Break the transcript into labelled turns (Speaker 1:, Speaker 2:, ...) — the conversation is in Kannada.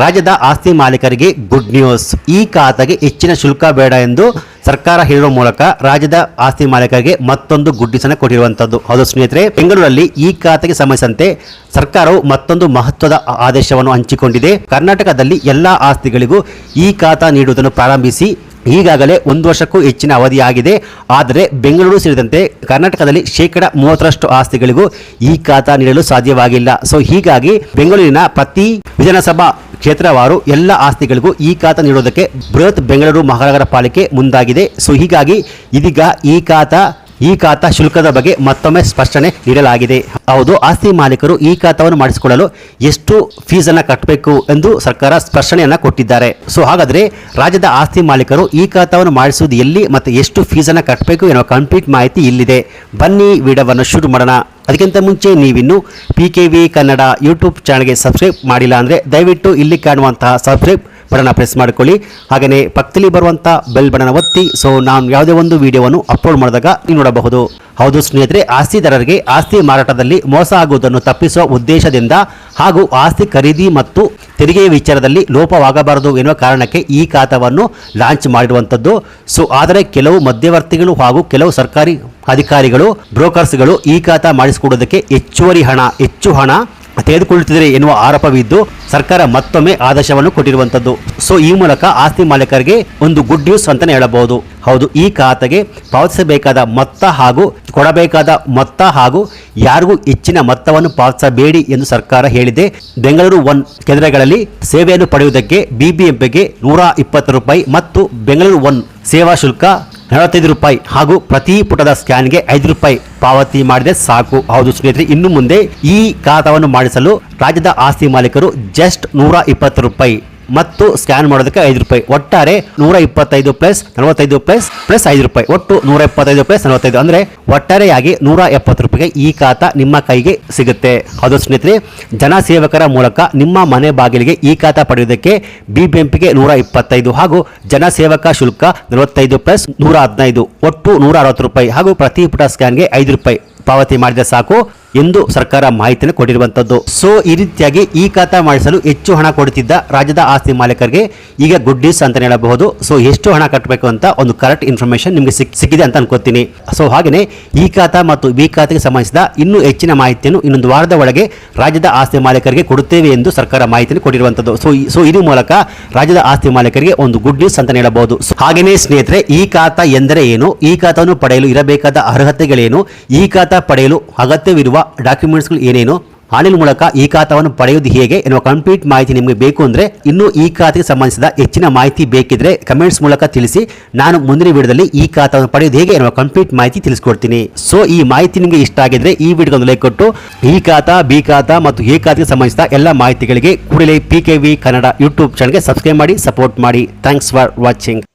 Speaker 1: ರಾಜ್ಯದ ಆಸ್ತಿ ಮಾಲೀಕರಿಗೆ ಗುಡ್ ನ್ಯೂಸ್ ಈ ಖಾತೆಗೆ ಹೆಚ್ಚಿನ ಶುಲ್ಕ ಬೇಡ ಎಂದು ಸರ್ಕಾರ ಹೇಳುವ ಮೂಲಕ ರಾಜ್ಯದ ಆಸ್ತಿ ಮಾಲೀಕರಿಗೆ ಮತ್ತೊಂದು ಗುಡ್ ನ್ಯೂಸ್ ಅನ್ನು ಕೊಟ್ಟಿರುವಂತದ್ದು. ಹೌದು ಸ್ನೇಹಿತರೆ, ಬೆಂಗಳೂರಲ್ಲಿ ಈ ಖಾತೆಗೆ ಸಂಬಂಧಿಸಿದಂತೆ ಸರ್ಕಾರವು ಮತ್ತೊಂದು ಮಹತ್ವದ ಆದೇಶವನ್ನು ಹಂಚಿಕೊಂಡಿದೆ. ಕರ್ನಾಟಕದಲ್ಲಿ ಎಲ್ಲಾ ಆಸ್ತಿಗಳಿಗೂ ಈ ಖಾತಾ ನೀಡುವುದನ್ನು ಪ್ರಾರಂಭಿಸಿ, ಈಗಾಗಲೇ ಒಂದು ವರ್ಷಕ್ಕೂ ಹೆಚ್ಚಿನ ಅವಧಿಯಾಗಿದೆ. ಆದರೆ ಬೆಂಗಳೂರು ಸೇರಿದಂತೆ ಕರ್ನಾಟಕದಲ್ಲಿ ಶೇಕಡ ಮೂವತ್ತರಷ್ಟು ಆಸ್ತಿಗಳಿಗೂ ಈ ಖಾತಾ ನೀಡಲು ಸಾಧ್ಯವಾಗಿಲ್ಲ. ಸೊ ಹೀಗಾಗಿ ಬೆಂಗಳೂರಿನ ಪ್ರತಿ ವಿಧಾನಸಭಾ ಕ್ಷೇತ್ರವಾರು ಎಲ್ಲ ಆಸ್ತಿಗಳಿಗೂ ಈ ಖಾತ ನೀಡುವುದಕ್ಕೆ ಬೃಹತ್ ಬೆಂಗಳೂರು ಮಹಾನಗರ ಪಾಲಿಕೆ ಮುಂದಾಗಿದೆ. ಸೊ ಹೀಗಾಗಿ ಇದೀಗ ಈ ಖಾತಾ ಈ ಖಾತಾ ಶುಲ್ಕದ ಬಗ್ಗೆ ಮತ್ತೊಮ್ಮೆ ಸ್ಪಷ್ಟನೆ ನೀಡಲಾಗಿದೆ. ಹೌದು, ಆಸ್ತಿ ಮಾಲೀಕರು ಈ ಖಾತಾವನ್ನು ಮಾಡಿಸಿಕೊಳ್ಳಲು ಎಷ್ಟು ಫೀಸನ್ನು ಕಟ್ಟಬೇಕು ಎಂದು ಸರ್ಕಾರ ಸ್ಪಷ್ಟನೆಯನ್ನ ಕೊಟ್ಟಿದ್ದಾರೆ. ಸೊ, ಹಾಗಾದ್ರೆ ರಾಜ್ಯದ ಆಸ್ತಿ ಮಾಲೀಕರು ಈ ಖಾತಾವನ್ನು ಮಾಡಿಸುವುದು ಎಲ್ಲಿ ಮತ್ತು ಎಷ್ಟು ಫೀಸನ್ನು ಕಟ್ಟಬೇಕು ಎನ್ನುವ ಕಂಪ್ಲೀಟ್ ಮಾಹಿತಿ ಇಲ್ಲಿದೆ. ಬನ್ನಿ ವಿಡಿಯೋವನ್ನು ಶುರು ಮಾಡೋಣ. ಅದಕ್ಕಿಂತ ಮುಂಚೆ ನೀವಿನ್ನು P K V Kannada YouTube ಚಾನಲ್ಗೆ ಸಬ್ಸ್ಕ್ರೈಬ್ ಮಾಡಿಲ್ಲ ಅಂದರೆ ದಯವಿಟ್ಟು ಇಲ್ಲಿ ಕಾಣುವಂತಹ ಸಬ್ಸ್ಕ್ರೈಬ್ ಬಟನ್ನ ಪ್ರೆಸ್ ಮಾಡಿಕೊಳ್ಳಿ. ಹಾಗೆಯೇ ಪಕ್ಕದಲ್ಲಿ ಬರುವಂಥ ಬೆಲ್ ಬಟನ್ ಒತ್ತಿ. ಸೊ ನಾನು ಯಾವುದೇ ಒಂದು ವಿಡಿಯೋವನ್ನು ಅಪ್ಲೋಡ್ ಮಾಡಿದಾಗ ನೀವು ನೋಡಬಹುದು. ಹೌದು ಸ್ನೇಹಿತರೆ, ಆಸ್ತಿದಾರರಿಗೆ ಆಸ್ತಿ ಮಾರಾಟದಲ್ಲಿ ಮೋಸ ಆಗುವುದನ್ನು ತಪ್ಪಿಸುವ ಉದ್ದೇಶದಿಂದ ಹಾಗೂ ಆಸ್ತಿ ಖರೀದಿ ಮತ್ತು ತೆರಿಗೆ ವಿಚಾರದಲ್ಲಿ ಲೋಪವಾಗಬಾರದು ಎನ್ನುವ ಕಾರಣಕ್ಕೆ ಈ ಖಾತಾವನ್ನು ಲಾಂಚ್ ಮಾಡಿರುವಂಥದ್ದು. ಸೊ ಆದರೆ ಕೆಲವು ಮಧ್ಯವರ್ತಿಗಳು ಹಾಗೂ ಕೆಲವು ಸರ್ಕಾರಿ ಅಧಿಕಾರಿಗಳು ಬ್ರೋಕರ್ಸ್ಗಳು ಈ ಖಾತ ಮಾಡಿಸಿಕೊಡೋದಕ್ಕೆ ಹೆಚ್ಚುವರಿ ಹಣ, ಹೆಚ್ಚು ಹಣ ತೆಗೆದುಕೊಳ್ಳುತ್ತಿದೆ ಎನ್ನುವ ಆರೋಪವಿದ್ದು, ಸರ್ಕಾರ ಮತ್ತೊಮ್ಮೆ ಆದೇಶವನ್ನು ಕೊಟ್ಟಿರುವಂತದ್ದು ಸೊ ಈ ಮೂಲಕ ಆಸ್ತಿ ಮಾಲೀಕರಿಗೆ ಒಂದು ಗುಡ್ ನ್ಯೂಸ್ ಅಂತಾನೆ ಹೇಳಬಹುದು. ಹೌದು, ಈ ಖಾತೆಗೆ ಪಾವತಿಸಬೇಕಾದ ಮೊತ್ತ ಹಾಗೂ ಕೊಡಬೇಕಾದ ಮೊತ್ತ ಹಾಗೂ ಯಾರಿಗೂ ಹೆಚ್ಚಿನ ಮೊತ್ತವನ್ನು ಪಾವತಿಸಬೇಡಿ ಎಂದು ಸರ್ಕಾರ ಹೇಳಿದೆ. ಬೆಂಗಳೂರು ಒನ್ ಕೇಂದ್ರಗಳಲ್ಲಿ ಸೇವೆಯನ್ನು ಪಡೆಯುವುದಕ್ಕೆ ಬಿಬಿಎಂಪಿಗೆ ನೂರ ಇಪ್ಪತ್ತು ರೂಪಾಯಿ ಮತ್ತು ಬೆಂಗಳೂರು ಒನ್ ಸೇವಾ ಶುಲ್ಕ ನಲವತ್ತೈದು ರೂಪಾಯಿ ಹಾಗೂ ಪ್ರತಿ ಪುಟದ ಸ್ಕ್ಯಾನ್ಗೆ ಐದು ರೂಪಾಯಿ ಪಾವತಿ ಮಾಡಿದರೆ ಸಾಕು. ಹೌದು ಸ್ನೇಹಿತರೆ, ಇನ್ನು ಮುಂದೆ ಈ ಖಾತಾವನ್ನು ಮಾಡಿಸಲು ರಾಜ್ಯದ ಆಸ್ತಿ ಮಾಲೀಕರು ಜಸ್ಟ್ ನೂರ ಇಪ್ಪತ್ತು ರೂಪಾಯಿ ಮತ್ತು ಸ್ಕ್ಯಾನ್ ಮಾಡೋದಕ್ಕೆ ಐದು ರೂಪಾಯಿ. ಒಟ್ಟಾರೆ ನೂರ ಇಪ್ಪತ್ತೈದು ಪ್ಲಸ್ ನಲವತ್ತೈದು ಪ್ಲಸ್ ಪ್ಲಸ್ ಐದು ರೂಪಾಯಿ. ಒಟ್ಟು ನೂರ ಇಪ್ಪತ್ತೈದು ಪ್ಲಸ್ ನಲವತ್ತೈದು. ಅಂದ್ರೆ ಒಟ್ಟಾರೆಯಾಗಿ ನೂರ ಎಪ್ಪತ್ತು ರೂಪಾಯಿಗೆ ಈ ಖಾತಾ ನಿಮ್ಮ ಕೈಗೆ ಸಿಗುತ್ತೆ. ಹೌದು ಸ್ನೇಹಿತರೆ ಜನಸೇವಕರ ಮೂಲಕ ನಿಮ್ಮ ಮನೆ ಬಾಗಿಲಿಗೆ ಈ ಖಾತಾ ಪಡೆಯುವುದಕ್ಕೆ ಬಿಬಿಎಂಪಿಗೆ ನೂರ ಇಪ್ಪತ್ತೈದು ಹಾಗೂ ಜನಸೇವಕ ಶುಲ್ಕ ನಲವತ್ತೈದು ಪ್ಲಸ್ ನೂರ ಹದಿನೈದು ಒಟ್ಟು ನೂರ ಅರವತ್ತು ರೂಪಾಯಿ ಹಾಗೂ ಪ್ರತಿ ಪುಟ ಸ್ಕ್ಯಾನ್ಗೆ ಐದು ರೂಪಾಯಿ. ಪಾವತಿ ಮಾಡಿದ ಸಾಕು. ಎಂದು ಸರ್ಕಾರ ಮಾಹಿತಿಯನ್ನು ಕೊಟ್ಟಿರುವಂತದ್ದು. ಸೊ ಈ ರೀತಿಯಾಗಿ ಈ ಖಾತಾ ಮಾಡಿಸಲು ಹೆಚ್ಚು ಹಣ ಕೊಡುತ್ತಿದ್ದ ರಾಜ್ಯದ ಆಸ್ತಿ ಮಾಲೀಕರಿಗೆ ಈಗ ಗುಡ್ ನ್ಯೂಸ್ ಅಂತ ಹೇಳಬಹುದು. ಸೊ ಎಷ್ಟು ಹಣ ಕಟ್ಟಬೇಕು ಅಂತ ಒಂದು ಕರೆಕ್ಟ್ ಇನ್ಫಾರ್ಮೇಶನ್ ನಿಮಗೆ ಸಿಕ್, ಸಿಕ್ಕಿದೆ ಅಂತ ಅನ್ಕೋತೀನಿ. ಸೊ ಹಾಗೆಯೇ ಈ ಖಾತಾ ಮತ್ತು ಬಿ ಖಾತೆಗೆ ಸಂಬಂಧಿಸಿದ ಇನ್ನೂ ಹೆಚ್ಚಿನ ಮಾಹಿತಿಯನ್ನು ಇನ್ನೊಂದು ವಾರದ ಒಳಗೆ ರಾಜ್ಯದ ಆಸ್ತಿ ಮಾಲೀಕರಿಗೆ ಕೊಡುತ್ತೇವೆ ಎಂದು ಸರ್ಕಾರ ಮಾಹಿತಿಯನ್ನು ಕೊಟ್ಟಿರುವಂತದ್ದು. ಸೊ ಸೊ ಇದು ಮೂಲಕ ರಾಜ್ಯದ ಆಸ್ತಿ ಮಾಲೀಕರಿಗೆ ಒಂದು ಗುಡ್ ನ್ಯೂಸ್ ಅಂತ ಹೇಳಬಹುದು. ಹಾಗೆಯೇ ಸ್ನೇಹಿತರೆ, ಈ ಖಾತಾ ಎಂದರೆ ಏನು? ಈ ಖಾತಾವನ್ನು ಪಡೆಯಲು ಇರಬೇಕಾದ ಅರ್ಹತೆಗಳೇನು? ಈ ಖಾತಾ ಪಡೆಯಲು ಅಗತ್ಯವಿರುವ ಡಾಕ್ಯುಮೆಂಟ್ಸ್ಗಳು ಏನೇನು ಆನ್ಲೈನ್ ಮೂಲಕ ಈ ಖಾತಾವನ್ನು ಪಡೆಯುವುದು ಹೇಗೆ ಎನ್ನುವ ಕಂಪ್ಲೀಟ್ ಮಾಹಿತಿ ನಿಮಗೆ ಬೇಕು ಅಂದ್ರೆ ಇನ್ನು ಈ ಖಾತೆಗೆ ಸಂಬಂಧಿಸಿದ ಹೆಚ್ಚಿನ ಮಾಹಿತಿ ಬೇಕಿದ್ರೆ ಕಮೆಂಟ್ಸ್ ಮೂಲಕ ತಿಳಿಸಿ, ನಾನು ಮುಂದಿನ ವಿಡಿಯೋದಲ್ಲಿ ಈ ಖಾತಾವನ್ನು ಪಡೆಯುವುದು ಹೇಗೆ ಎನ್ನುವ ಕಂಪ್ಲೀಟ್ ಮಾಹಿತಿ ತಿಳಿಸ್ಕೊಡ್ತೀನಿ. ಸೊ ಈ ಮಾಹಿತಿ ನಿಮಗೆ ಇಷ್ಟ ಆಗಿದ್ರೆ ಈ ವಿಡಿಯೋಗೊಂದು ಲೈಕ್ ಕೊಟ್ಟು, ಈ ಖಾತಾ, ಬಿ ಖಾತಾ ಮತ್ತು ಈ ಖಾತೆಗೆ ಸಂಬಂಧಿಸಿದ ಎಲ್ಲ ಮಾಹಿತಿಗಳಿಗೆ ಕೂಡಲೇ P K V Kannada YouTube ಚಾನಲ್ಗೆ ಸಬ್ಸ್ಕ್ರೈಬ್ ಮಾಡಿ ಸಪೋರ್ಟ್ ಮಾಡಿ. Thanks for watching